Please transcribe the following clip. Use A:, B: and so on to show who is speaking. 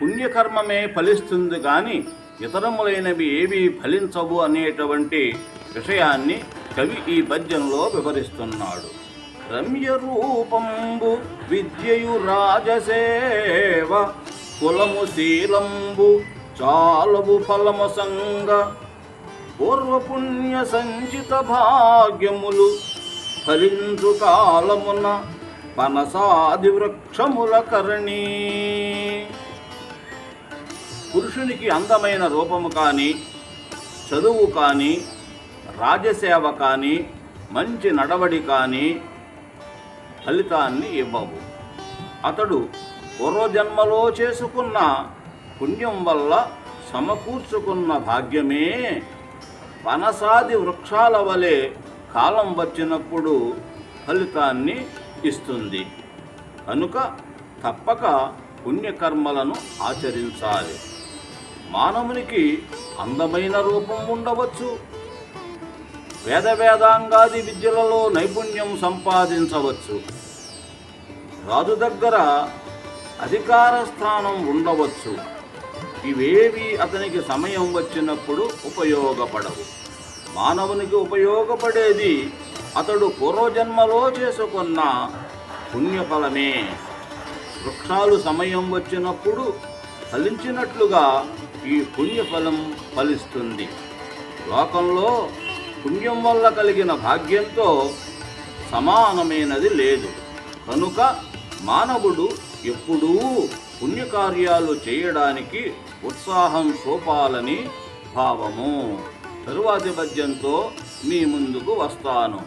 A: పుణ్యకర్మమే ఫలిస్తుంది కానీ ఇతరములైనవి ఏవి ఫలించవు అనేటువంటి విషయాన్ని కవి ఈ పద్యంలో వివరిస్తున్నాడు. రమ్య రూపంబు విద్యయు రాజసేవ కులము శీలంబు చాలవు ఫలము సంగ పూర్వపుణ్య సంచిత భాగ్యములు ఫలించు కాలమున పనసాది వృక్షముల కరణీ. పురుషునికి అందమైన రూపము కానీ చదువు కానీ రాజసేవ కానీ మంచి నడవడి కానీ ఫలితాన్ని ఇవ్వవు. అతడు పూర్వజన్మలో చేసుకున్న పుణ్యం వల్ల సమకూర్చుకున్న భాగ్యమే. వనసాది వృక్షాల వలె కాలం వచ్చినప్పుడు ఫలితాన్ని ఇస్తుంది. కనుక తప్పక పుణ్యకర్మలను ఆచరించాలి. మానవునికి అందమైన రూపం ఉండవచ్చు. వేద వేదాంగాది విద్యలలో నైపుణ్యం సంపాదించవచ్చు. రాజు దగ్గర అధికార స్థానం ఉండవచ్చు. ఇవేవి అతనికి సమయం వచ్చినప్పుడు ఉపయోగపడవు. మానవునికి ఉపయోగపడేది అతడు పూర్వజన్మలో చేసుకున్న పుణ్యఫలమే. వృక్షాలు సమయం వచ్చినప్పుడు ఫలించినట్లుగా ఈ పుణ్యఫలం ఫలిస్తుంది. లోకంలో పుణ్యం వల్ల కలిగిన భాగ్యంతో సమానమైనది లేదు. కనుక మానవుడు ఎప్పుడూ పుణ్యకార్యాలు చేయడానికి ఉత్సాహం చూపాలని భావము. తరువాతి పద్యంతో మీ ముందుకు వస్తాను.